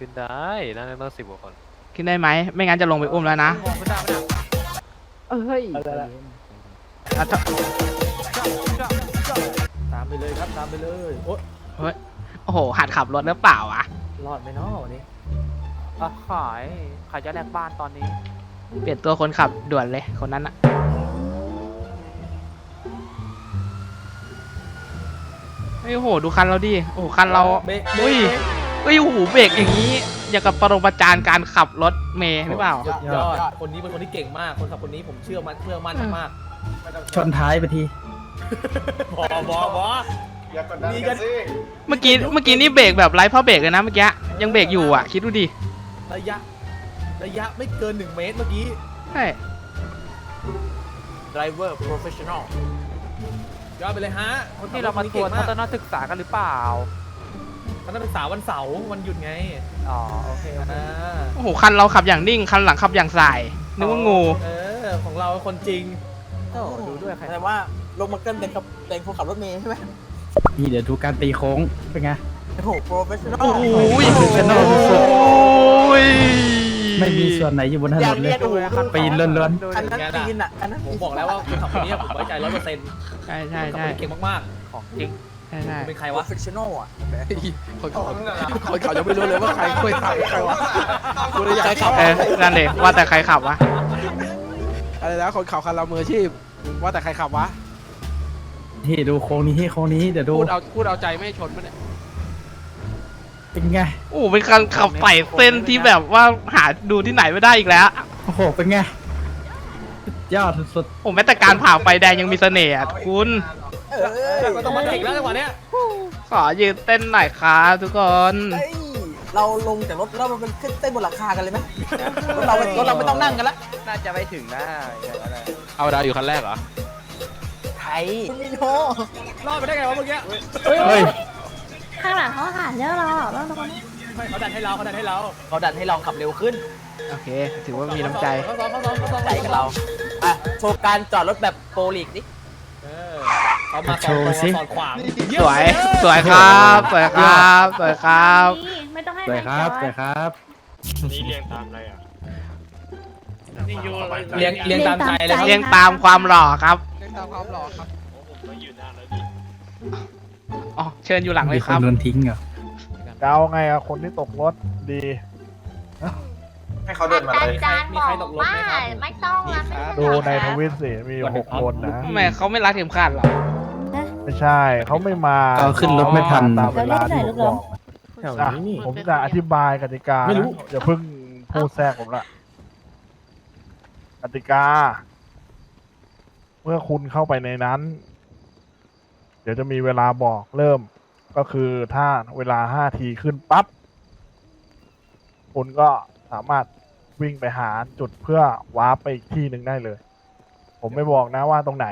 ขึ้นได้นั่นนั่งสิบกว่าคนขึ้นได้ไหม ไม่งั้นจะลงไปอุ้มแล้วนะขึ้นได้ไม่ได้เอ้ยอะถ้าตามไปเลยครับตามไปเลยโอ๊ยโอ้โห หัดขับรถหรือเปล่าวะ รอดไหมเนาะวันนี้อะขายขายจะแลกบ้านตอนนี้ เปลี่ยนตัวคนขับด่วนเลย คนนั้นอะเฮ้ยโอ้โห ดูคันเราดิ โอ้โหคันเราเบรกเบรอุ้ยก เฮ้ยโอ้โหเบรกอย่างนี้อย่างกับปรมาจารย์การขับรถเมย์หรือเปล่ายอด คนนี้เป็นคนที่เก่งมาก คนขับคนนี้ผมเชื่อมันเชื่อมั่นมากชนท้ายไปทีๆบอบอบอ อย่ากดดันมีกักันนสิเมื่อกี้เมื่อกี้นี่เบรกแบบไร้พ่อเบรกเลยนะเมื่อกี้ยังเบรกอยู่อะ คิดดูดิระยะ ระยะไม่เกิน 1 เมตรเมื่อกี้ ใช่ driver professional ยอดไปเลยฮะคนขับนี่เรามาคนทัวร์ก่งทัศนศึกษากันหรือเปล่า คณะศึกษาวันเสาร์วันหยุดไงอ๋อโอเคโอเคอ่าโอ้โหคันเราขับอย่างนิ่งคันหลังขับอย่างสายนึกว่างูเออของเราคนจริงโอ้ดูด้วยใครแต่ว่าลงมาเกินเป็นกับเป็นคนขับรถเมล์ใช่ไหมนี่เดี๋ยวดูการตีโค้งเป็นไง โอ้โหโปรเฟชชั่นอลโอ้โห professional สุดโอ้ยไม่มีส่วนไหนอยู่บนถนนเลยปีนล้วนอันนั้นปีนอะอันนั้นผมบอกแล้วว่าคนขับคนนี้ผมไว้ใจร้อยเปอร์เซ็นต์ใช่ใช่ขับใช่คนนี้เก่งมากของจริง ใช่ใช่ๆเป็นใครโปรวะเฟชชั่นอลอะคนเขาคนคนเขายังไม่รู้เลยว่าใครเคยขับใครวะกูเลยอยากให้ขับเออนั่นเลยว่าแต่ใครขับวะอะไรนะคนขับคันเรามืออาชีพ ว่าแต่ใครขับวะที่ดูโค้งนี้ที่โค้งนี้เดี๋ยวดูพูดเอาพูดเอาใจไม่ให้ชนมันเนี่ยเป็นไงโอ้โหเป็นการขับไต่เส้นที่แบบว่าหาดูที่ไหนไม่ได้อีกแล้วโอ้โหเป็นไงสุดยอดสุดผมแม้แต่การผ่าไฟแดงยังมีเสน่ห์อะคุณ เออก็ต้องมาเทคแล้วจังหวะเนี้ยขอยืนเต้นหน่อยครับทุกคนเฮ้ยเราลงจากรถแล้วมันเป็นขึ้นเต้นบนหลังคากันเลยไหมรถเรารถเราไม่ต้องนั่งกันละน่าจะไม่ถึงนะอย่างนั้นแหละเอาดาวอยู่คันแรกเหรอ ไทยคุณมิโนรอดไปได้ไงวะเมื่อกี้เฮ้ยข้างหลังเขาหานเยอะเราอะบ้างตรงนี้เขาดันให้เราเขาดันให้เราเขาดันให้เราขับเร็วขึ้นโอเค ถือว่ามีน้ำใจเขาซ้อมเขาซ้อมเขาซ้อมใจกับเราอะโชว์การจอดรถแบบโปรลีกดิเออ เขามาสอนตัวสอนขวางสวย สวยครับ สวยครับ สวยครับ นี่ไม่ต้องให้สวยครับนายจอดสวยครับเลี้ยงเลี้ยงตามใจเลยครับเรียงตามความหล่อครับ เล่นตามความหล่อครับอ๋อ เชิญอยู่หลังเลมียคคนรับ โดนทิ้งเหรอจะเอาไงอะคนที่ตกรถดี ให้เขาเดินมาเลย อาจารย์บอกว่าไม่ต้องแล้วไม่ต้องดูในทวิตสิมีหกคนนะ ทำไมเขาไม่รัดเข็มขัดเหรอ ไม่ใช่ เขาไม่มาก็ขึ้นรถไม่ทัน ตามเวลาที่ผมบอกแถวอะนี้นี่ ผมจะอธิบายกติกาไม่รู้นะอย่าเพิ่งพูดแทรกผมละกติกา เมื่อคุณเข้าไปในนั้น เดี๋ยวจะมีเวลาบอกเริ่ม ก็คือถ้าเวลาห้าทีขึ้นปั๊บ คุณก็สามารถวิ่งไปหาจุดเพื่อวาร์ปไปอีกที่หนึ่งได้เลย ผมไม่บอกนะว่าตรงไหน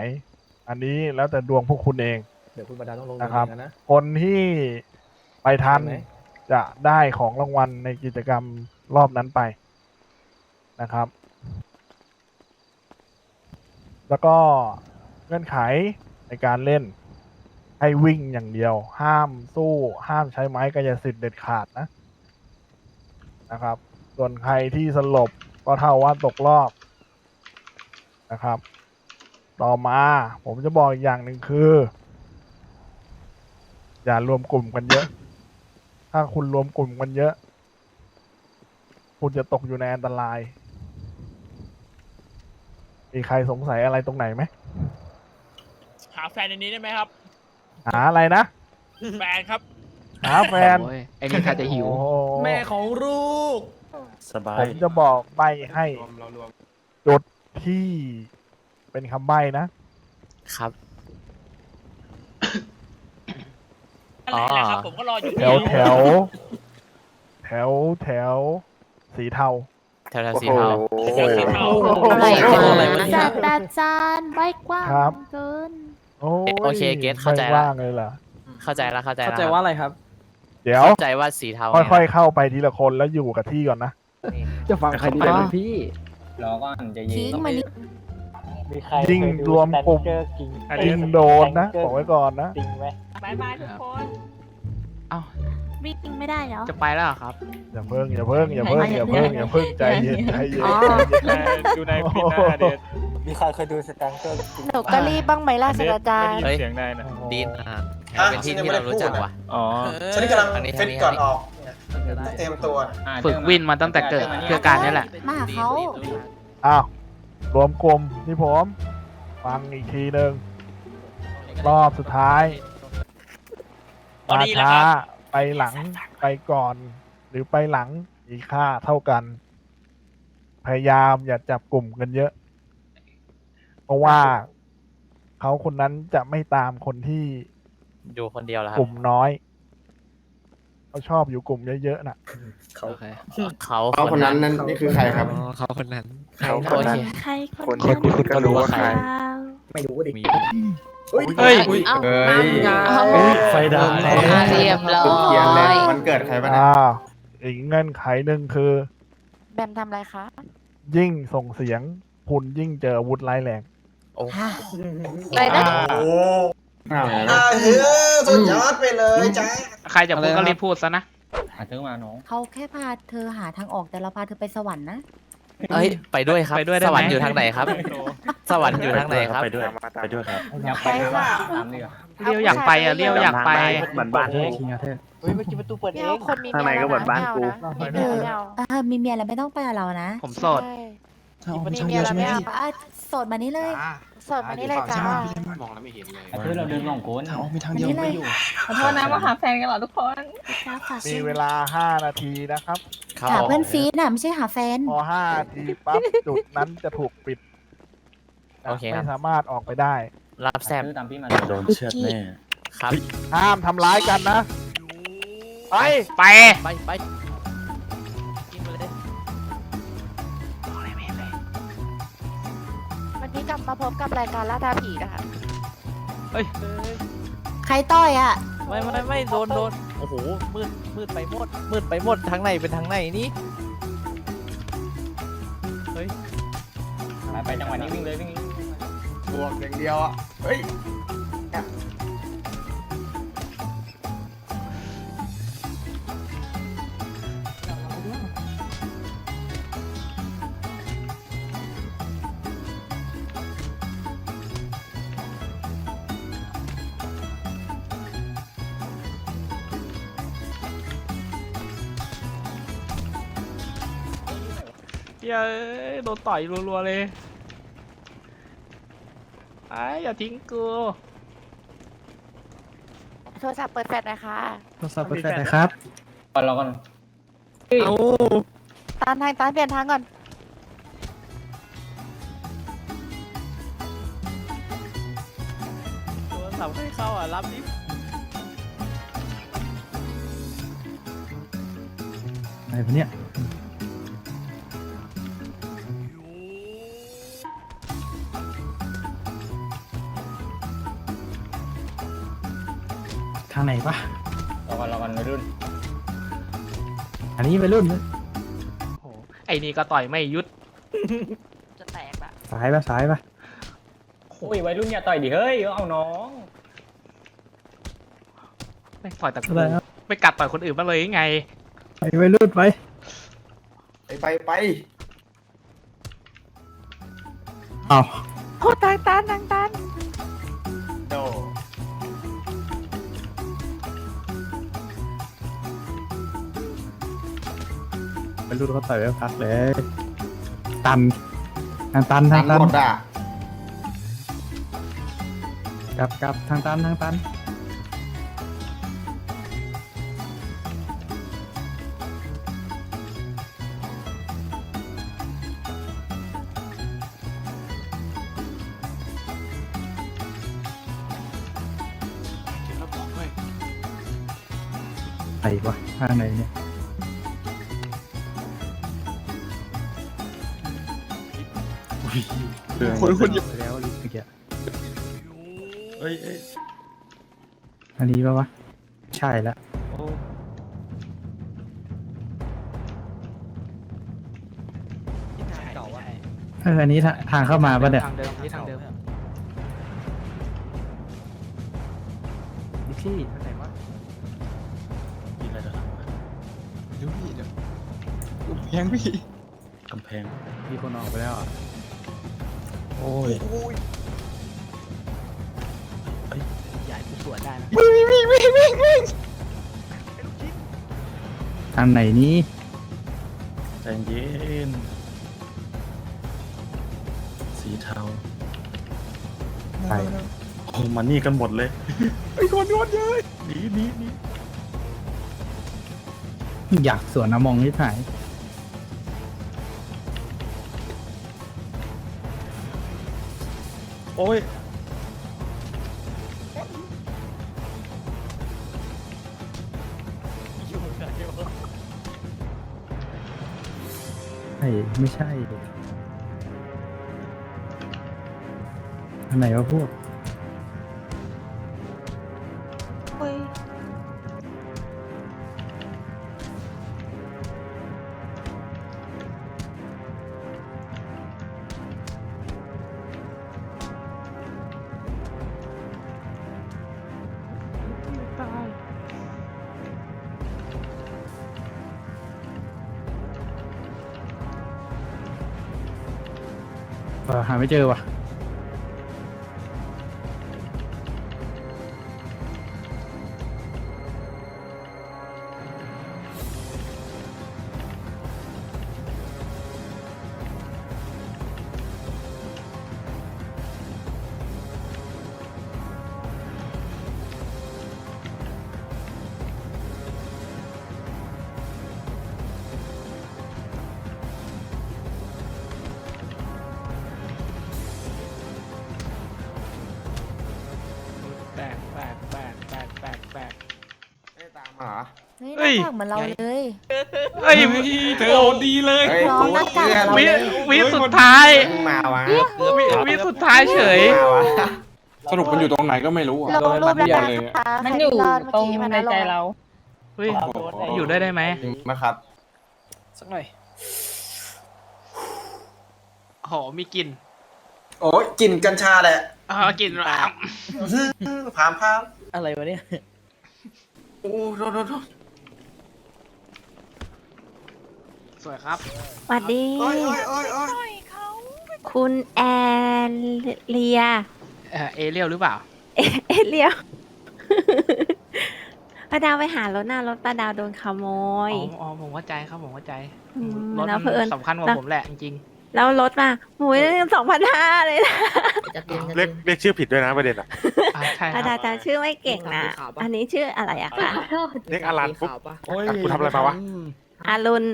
อันนี้แล้วแต่ดวงพวกคุณเอง เดี๋ยวคุณบรรดาต้องลงนะครับ เองนะ คนที่ไปทัน ได้ไหม จะได้ของรางวัลในกิจกรรมรอบนั้นไปนะครับ แล้วก็เงื่อนไขในการเล่นให้วิ่งอย่างเดียว ห้ามสู้ห้ามใช้ไม้กายสิทธิ์เด็ดขาดนะนะครับ ส่วนใครที่สลบก็เท่าว่าตกรอบนะครับ ต่อมา ผมจะบอกอีกอย่างหนึ่งคือ อย่ารวมกลุ่มกันเยอะ ถ้าคุณรวมกลุ่มกันเยอะ คุณจะตกอยู่ในอันตราย มีใครสงสัยอะไรตรงไหนไหมหาแฟนในนี้ได้ไหมครับ หาอะไรนะแฟนครับ หาแฟน โอ้ยไอ้นี่ถ้าจะหิว โอ้โหแม่ของลูกผมจะบอกใบให้จุดที่ เป็นคำใบ้นะ ครับอะไรนะครับผมก็รออยู่แถวแถว แถวแถว สีเทา แถวๆสีเทาเดี๋ยวสีเทาอะไรอะไรวะวะเนี่ยศาสตราจารย์ใบกว้างครับ เกิน โอ้ยโอเคเก็ตเข้าใจไม่ละว่างเลยเหรอเข้าใจแล้วเข้าใจแล้วเข้าใจว่าอะไรครับ เดี๋ยว เข้าใจว่าสีเทาค่อยๆเข้าไปทีละคนแล้วอยู่กับที่ก่อนนะ จะฟังใครดีเลยพี่ทิ้งมัน นี่ยิ่งรวมกลุ่มยิ่งโดนนะบอกไว้ก่อนนะบายบายทุกคนเอ้าวิ่งไม่ได้เหรอ จะไปแล้วเหรอครับ อย่าเพิ่งอย่าเพิ่งอย่าเพิ่งอย่าเพิ่งอย่าเพิ่งใจเย็นใจเย็น อ๋อใจเย็นดูในปีหน้าเด็ดมีใครเคยดูสแตงเกอร์หนูก็รีบบ้างไหมล่ะศาสตราจารย์เฮ้ยเสียงได้นะดีนอะเป็นที่ที่เรารู้จักว่ะ อ๋อฉันกำลังทางนี้ทางนี้ทางนี้เตรียมตัว ฝึกวินมาตั้งแต่เกิดเพื่อการนี่แหละ มาหาเขา อ้าว รวมกลุ่มที่ผม ฟังอีกทีหนึ่งรอบสุดท้ายตอนมานี้แหละช้าครับ ไปหลังไปก่อน หรือไปหลังมีค่าเท่ากัน พยายามอย่าจับกลุ่มกันเยอะ เพราะว่าเขาคนนั้นจะไม่ตามคนที่อยู่คนเดียวแล้วครักลุ่มน้อย เขาชอบอยู่กลุ่มเยอะๆน่ะ เขาเขาเขาคนนั้นนั่นนี่คือใครครับ อ๋อเขาคนนั้น เขาโอเคใครคนคนคุณก็รู้ว่าใคร ไม่รู้ดิมี เฮ้ยเอ้าเอ้ย เอาไฟดับแล้ว เรียบร้อเขียนเลยยวันเกิดใครบ้างเนี่ยอ้าวอีกเงื่อนไขหนึ่งคือ แบมทำอะไรคะ ยิ่งส่งเสียงคุณยิ่งเจออาวุธร้ายแรงโอ้อะไรนะ โอ้ อ่าเฮ้ยสุดยอดไปเลยจ้าใครจะพูดก็รีบพูดซะนะเขาแค่พาเธอหาทางออกแต่เราพาเธอไปสวรรค์นะ เอ้ยไปด้วยครับ ไปด้วยได้ไหมสวรรค์อยู่ทางไหนครับ สวรรค์อยู่ทางไหนครับ ไปด้วยไปด้วยครับไปค่ะเรียวอยากไปอะเรียวอยากไป เหมือนบ้านคิงอาเทศเฮ้ยเมื่อกี้ประตูเปิดเอไม่เอาง คนมีข้างในก็เหมือนบ้านกูเมียแล้วไม่เอาเออมีเมียแล้วไม่ต้องไปกับเรานะผมโสดมีเมียแล้วไม่เอา อะโสดมานี่เลยโสดมานี่เลย จ้าคือเราเดินสองคนมีทางเดียวไม่อยู่ ขอโทษนะมาหาแฟนกันเหรอทุกคน จ้าฝากมีชื่อเวลา 5 นาทีนะครับเขาหาเพื่อนฟีดน่ะไม่ใช่หาแฟน พอ 5 นาทีปั๊บ จุดนั้นจะถูกปิดโอเคครับ ไม่สามารถออกไปได้ รับแซมตามพี่มาโดนเชือดแน่ ครับ ห้ามทำร้ายกันนะ ไป ไป ไปไป วันนี้กลับมาพบกับรายการล่าท้าผีนะคะเฮ้ยใครต้อยอะ ไม่ไม่ไม่โดนโดนโอ้โหมืดมืดไปหมดมืดไปหมดทางไหนเป็นทางไหนนี่เฮ้ยไปจังหวะนี้วิ่งเลยวิ่งบวกอย่างเดียวอะ เฮ้ย เย้ยโดนต่อยรัวๆเลยไอ้อย่าทิ้งกูโทรศัพท์เปิดแฟลชหนะคะโทรศัพท์เปิดแฟลชหนะครับ ก่อนรอก่อนเอาตานทางตานเปลี่ยนทางก่อน โทรศัพท์ให้เข้าอะรับนี่ไหนพะเนี่ยางไหนปะรอก่อนรอก่อนวัยรุ่นอันนี้ไปรุ่นนะโอ้โหไอ้นี่ก็ต่อยไม่หยุดจะแตกละซ้ายปะซ้ายปะโอ้ยวัยรุ่นอย่าต่อยดิเฮ้ยเอาน้อง ไม่ต่อยแต่กูอะไรครับไม่กัดต่อยคนอื่นบ้างเลยยังไง ไปไปรุ่นไปไปไปไปเอาโอ้ทางตานทางตาน รุ่นเขาต่อยไปพักเลย ตันทางตันทางทั้งตันหมดอะกลับกลับทางตันทางตันไหนวะทางไหนเนี่ย คนคนแล้วลิฟต์เมื่อกี้อันนี้ปะวะ ใช่แล้วเอออันนี้ทางทางเข้ามาปะเนี่ยทางเดิมนี่ทางเดิมพี่ทางไหนวะเดี๋ยวพี่เดี๋ยวแพงพี่กำแพงมีคนออกไปแล้วอะ โอ้ยใหญ่กูสวนได้นะทางไหนนี้ใจเย็น สีเทาไปโอ้มานี่กันหมดเลยไอ้คนโดนเยอะหนีหนีหนีอยากสวนน้ำมองที่ถ่าย โอ้ยใช่ไม่ใช่อันไหนวะพวก หาไม่เจอว่ะ เฮ้ยหน้ากากเหมือนเราเลยเฮ้ยเธอโอนดีเลยน้องหน้ากากเหมือนเราวิเลยวิสุดท้ายมาวะวิวิสุดท้ายเฉยสรุปมันอยู่ตรงไหนก็ไม่รู้อะลงรูปแล้วโดนะเลยคะมันอยู่ใครดตรงมื่อกี้ในใจเรา เฮ้ย อยู่ได้ได้ไหมมาครับ สักหน่อยโหมีกลิ่นโอ้ยกลิ่นกัญชาแหละอ๋อกลิ่นอะพามพามอะไรวะเนี่ย โอ้โทษโทษโทษ ส วยครับ สวัสดี โอ้ยโอ้ยโอ้ยโอ้ยคุณแอนเลีย เอ่อเอเรียลหรือเปล่า เอเอเลียวป้าดาวไปหารถหน้ารถป้าดาวโดนขโมอ๋อยอ๋อผมเข้าใจครับผมเข้าใจมรถแล้วมัเพื่อนนสำคัญกว่าแล้วผมแหละจริงแล้วรถมาหมูสองพันห้าเลยนะเรียกเรียกชื่อผิดด้วยนะประเด็นอะ ๆอ่าใช่คป้ารัดาบวจำชื่อไม่เก่งนะอันนี้ชื่ออะไรอะคะเรียกอารันปุ๊บ โอ้ยอะกูทำอะไรมาวะอารุณ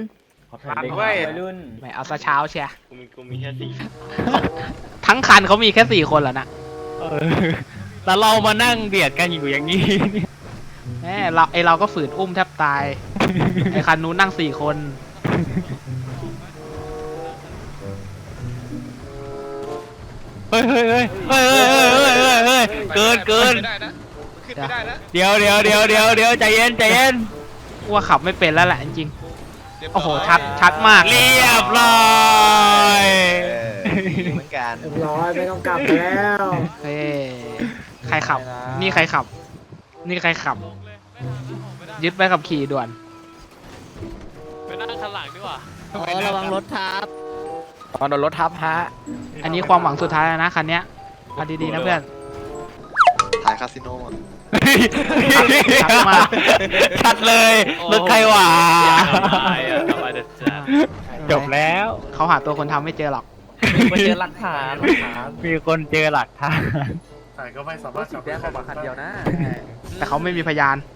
รันเว้ยไม่เอาซะเช้าเชียกูมีกูมีแค่สี่ทั้งคันเขามีแค่สี่คนแล้วนะแล้วเรามานั่งเบียดกันอยู่อย่างนี้ แหมเราไอเราก็ฝืนอุ้มแทบตาย ไอคันนู้นนั่งสี่คนเฮ้ยเฮ้ยเฮ้ยเฮ้ยเฮ้ยเฮ้ยเฮ้ยเฮ้ยเฮ้ยเกินเกินเดี๋ยวเดี๋ยวเดี๋ยวเดี๋ยวเดี๋ยวใจเย็นใจเย็นว่าขับไม่เป็นแล้วแหละจริงๆ โอ้โหชัดชัดมาก เรียบร้อยเหมือนกันร้อยไม่ต้องกลับแล้วเฮ้ยใครขับ นี่ใครขับ นี่ใครขับ ยึดไปขับขี่ด่วน ไปนั่งข้างหลังดีกว่าอ๋อระวังรถทับตอนโดนรถทับฮะอันนี้ความหวังสุดท้ายแล้วนะคันเนี้ยเอาดีๆนะเพื่อนถ่ายคาสิโน ชัดมาก ชัดเลยรถใครหวาสบายเด็ดจ้าจบแล้วเขาหาตัวคนทำไม่เจอหรอก มาเจอหลักฐานหลักฐานมีคนเจอหลักฐานถ่ายก็ไม่สามารถจับแจ้งเข้ามาคันเดียวนะ แต่เขาไม่มีพยานเ